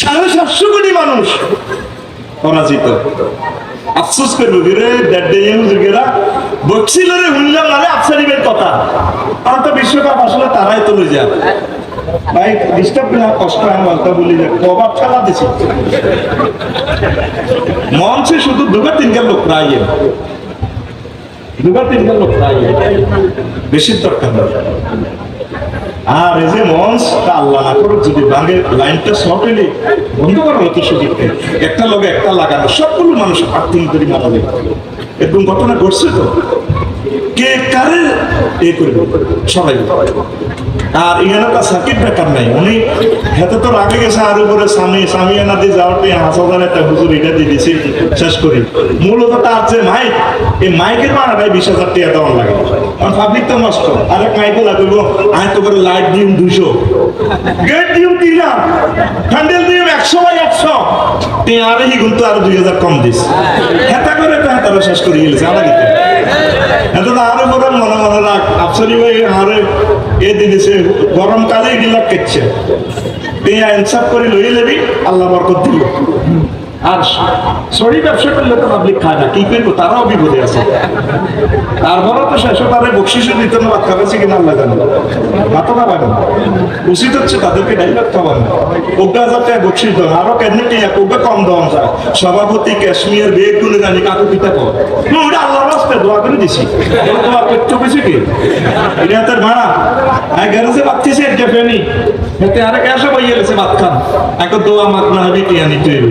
সাড়ে সাতশো কোটি মানুষ পরাজিত। আফসোস করব রে হুজুরেরা বক্সিল রে হুনলাম না রে আফসারিবের কথা। আমার তো বিশ্বকাপ আসলে তারাই তো যায়। ভাই ডিস্টার্ব না কষ্ট আমি বলতে বলি যে কবার দিছি। মঞ্চে শুধু দুবার তিনটা লোক প্রায় দুবার তিনটা লোক প্রায় বেশি দরকার আর এই যে মঞ্চ, তা আল্লাহ না করুক, যদি বাঘের লাইনটা শর্ট হইলে বন্ধ করার মতো সুযোগ একটা লোক, একটা লাগানো, সবগুলো মানুষ আত্মীয় করে মারা যাবে এরকম ঘটনা ঘটছে তো? কে কারে এ করবে? সবাই আর এখানে তো সাকিব বেকার নাই। উনি হেতে তো রাগে গেছে আর উপরে স্বামী স্বামী এনা দিয়ে যাওয়ার দিয়ে হাঁস হাজার একটা হুজুর এটা দিয়ে দিছি, শেষ করি মূলত তার যে মাইক, এই মাইকের ভাড়াটাই বিশ হাজার টাকা দেওয়া লাগে। কারণ পাবলিক তো নষ্ট আরেক মাইকও লাগবে। আমি তো করে লাইট দিম দুশো গেট দিম তিন হ্যান্ডেল দিম একশো বাই একশো। টেয়ারে হি কিন্তু আরও দুই হাজার কম দিস হেতা করে তো হেতারা শেষ করে গেছে আলাদা গরমকালে এগুলা কেচ্ছে তুই ইনসাফ করে লই লেবি আল্লাহ বরকত দিল। আর সরি, ব্যবসা করলে তো পাবলিক খায় না, কি করব? তারাও বিপদে আছে। তারপরে তো, শেষ তারে বকশিসও দিত না আল্লাহ জানে না উচিত হচ্ছে তাদেরকে ডাইভার খাবার ওগা টাকা বকশিস দেন আরও কম দেওয়া যায় সভাপতি কাশ্মীর বেগ জানি, কাকু পিতা কর ওটা আল্লাহর রাস্তায় দোয়া করে দিছি। পেয়েছি কি? এটা হাতের ভাড়া। হ্যাঁ গ্যারেজে বাচ্চিছে এটা ফেনি। এতে আরে গেছে ভাত খান। এখন দোয়া মাত হবে টিয়া নিতে হইবে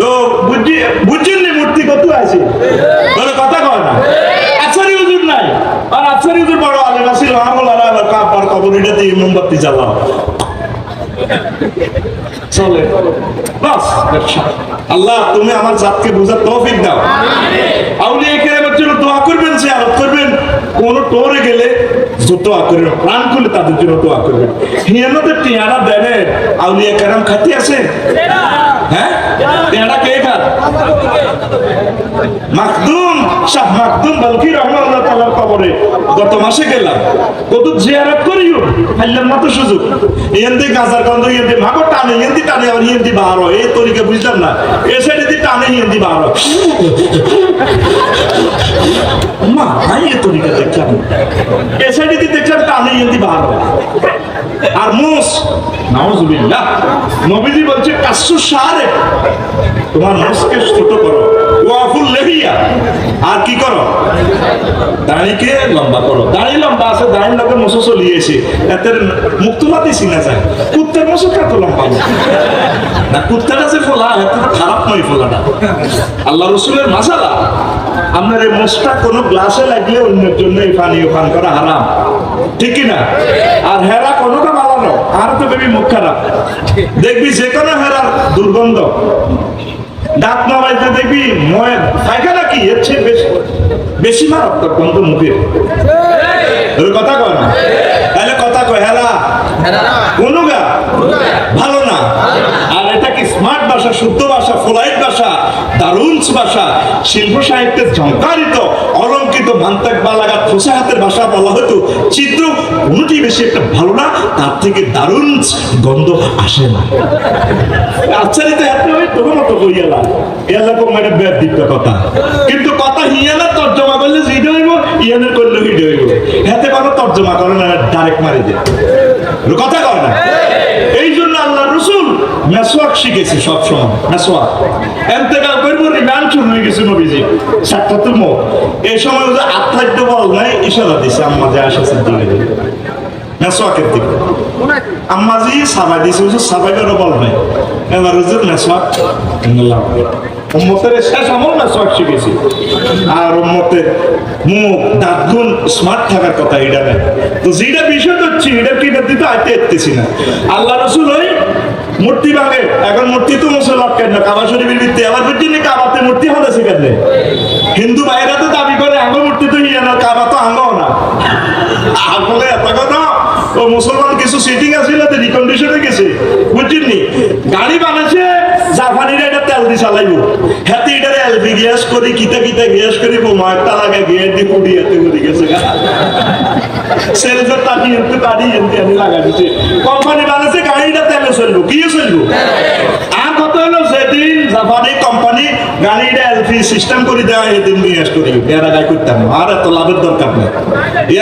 তো বুঝছি বুঝছেন মূর্তি কত আছে কথা কয় না। আচারি হুজুর নাই। আর আচারি হুজুর বড় আলেম আবার কাপড় কবরিটা দিয়ে মোমবাতি জ্বালাও। চলে। বাস। আল্লাহ, তুমি আমার জাতকে বোঝার তৌফিক দাও। আউলিয়া কেরামের জন্য দোয়া করবেন, জিয়ারত করবেন। কোন টোরে গেলে দোয়া করবেন প্রাণ খুলে তাদের জন্য দোয়া করবেন। হিয়ানতের টিয়ারা দেনে আউলিয়া কেরাম খাতি আছে? মাকদুম, শাহ মাকদুম বালকি রহমাল্লাহ তাআলার কবরে গত মাসে গেলাম। কত জিয়ারত করিও খাইলাম না সুযোগ। ইয়েন্দি গাজার গন্ধ ইয়েন্দি মাগো টানে ইয়েন্দি টানে আর ইয়েন্দি বারো এই তরিকে বুঝলাম না। এ সাইডে দি টানে ইয়েন্দি বারো মা ভাই এ তরিকে দেখলাম। এ সাইডে দি দেখলাম টানে ইয়েন্দি বারো আর মুস, নাউজুবিল্লাহ, নবীজি বলছে, কাসু সারে তোমার মুসকে ছোট করো। ওয়াফুল লেহিয়া, আর কি করো? দাড়িকে লম্বা করো। দাড়ি লম্বা আছে, দাড়ির লোকের মশো চলিয়েছে এতে মুক্তমাতি চিনা যায়। মশো কত লম্বা না? কুত্তাটা যে ফোলা, এত খারাপ নয় ফোলাটা। আল্লাহ রসুলের মাসালা, আপনার এই মোষটা কোনো গ্লাসে লাগলে অন্যের জন্য এই পানীয় পান করা হারাম। ঠিক না আর হেরা কোনোটা ভালো না আর তো বেবি মুখ খারাপ। দেখবি যে কোনো হেরার দুর্গন্ধ। দাঁত নামাইতে দেখবি ময়ের পায়খানা কি? এর চেয়ে বেশি বেশি মারাত্মক গন্ধ মুখের। তোর কথা কয় না? তাহলে কথা কয় হেরা। কোন গা ভালো না। আর এটা কি স্মার্ট ভাষা শুদ্ধ ভাষা শিল্প সাহিত্যের অলঙ্কিত মান্তাক বালাগাত ফুসাহাতের ভাষা বলা হতো চিত্র কোনোটি বেশি একটা ভালো না তার থেকে দারুণ গন্ধ আসে না। আচ্ছারিত এত মতো কম একটা ব্যাপ দিত কথা। কিন্তু কথা হিয়ালা তর্জমা করলে জিডে হইব ইয়ানের করলে হিডে হইব। হাতে তর্জমা করে না ডাইরেক্ট মারি দেয়। কথা কয় না। এই জন্য আল্লাহ রসুল মেসওয়াক শিখেছে সবসময় মেসওয়াক। এন্তেকাল করব রিমান্ড শুরু হয়ে গেছে নবীজি। সাক্ষাৎ মুখ এই সময় ওদের আত্মাদ্য বল নাই, ইশারা দিছে, আম্মা যে আসে দিকে। আম্মাজি সাবাই দিছে বল নাই। এবার হুজুর মেসওয়াক উম্মতের শেষ আমল মেসওয়াক শিখেছি। আর উম্মতের মুখ স্মার্ট থাকার কথা এটা নেই। তো যেটা বিষয় হচ্ছে এটা কি দিতে আইতে না। আল্লাহ রসুল ওই মূর্তি ভাঙে। এখন মূর্তি তো মুসলমান কেন? কাবা শরীফের ভিত্তি। আবার ভিত্তি নিয়ে কাবা মূর্তি হলে সেখানে হিন্দু ভাইরা তো দাবি করে, আঙ্গ মূর্তি তো ইয়ে না কাবা তো আঙ্গ না। এত কথা? ও মুসলমান কিছু সিটিং আছিল তো রিকন্ডিশনে গেছে? বুঝছেন নি? গাড়ি এটা তেল দি চালাইব। হাতে এটা এলপি গ্যাস করি, কিতা কিতা গ্যাস করি, বোমা একটা লাগা গিয়ে দি পুড়ি হাতে করে গেছে এনতে আমি দিছে। কোম্পানি বানাচ্ছে কি হলো সেদিন জাপানি কোম্পানি গাড়িটা সিস্টেম করে দেওয়া করতাম আর এত লাভের দরকার নেই।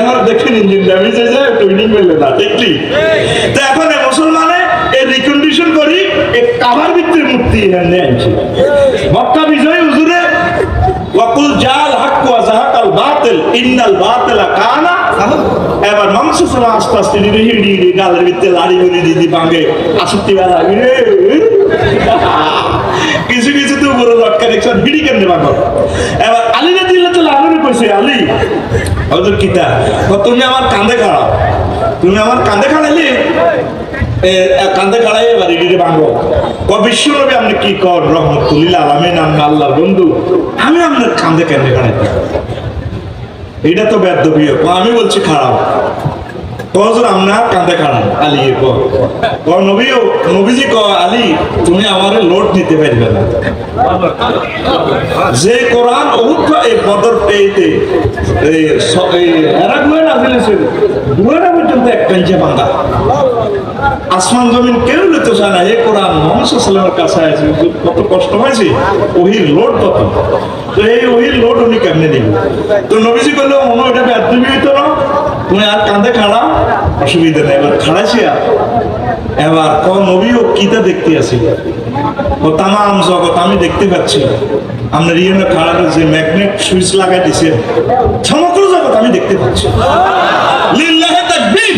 আমার দেখেন ইঞ্জিন ড্যামেজ টুইনিং মেলে না দেখলি তো এখন মুসলমানে এই রিকন্ডিশন করি এই কাভার ভিতরে মুক্তি এনে আনছে মক্কা বিজয় হুজুরে ওয়াকুল জাহাকাল বাতিল ইন্নাল কানা এবার মাংস আস্তে আস্তে গালের ভিতরে লাড়ি বলি দিদি বেলা কিছু কিছু তো বড় লটকা এবার আলী তো লাগানো কইছে আলী কিতা? তুমি আমার কান্দে খাড়াও। তুমি আমার এ, এ, কান্দে খাড়াই এবার এদিকে ভাঙো ক বিশ্ব আপনি কি কর? রহমতুল্লিল আলমিন আমি আল্লাহর বন্ধু। আমি আপনার কান্দে কেন্দে খাড়াইতে এটা তো বিয়োগ আমি বলছি খারাপ। নবীজি ক তুমি লোড যে এই এইতে এক আসমান জমিন কেউ নিতে চায় না এই কোরআন মোহাম্মদ সাল্লামের কাছে আছে কত কষ্ট হয়েছে ওহির লোড কত? তো এই ওহির লোড উনি কেমনে দিবেন তো নবীজি বলল মনে হইতো না। তুমি আর কাঁধে খাড়া? অসুবিধে নেই এবার খাড়াইছিয়া এবার ক নবীও কিতা দেখতে আসি ও তামাম জগত আমি দেখতে পাচ্ছি। আমরা ইয়ে খাড়ার যে ম্যাগনেট সুইচ লাগাই দিছে সমগ্র জগৎ আমি দেখতে পাচ্ছি। লিল্লাহে তাকবীর!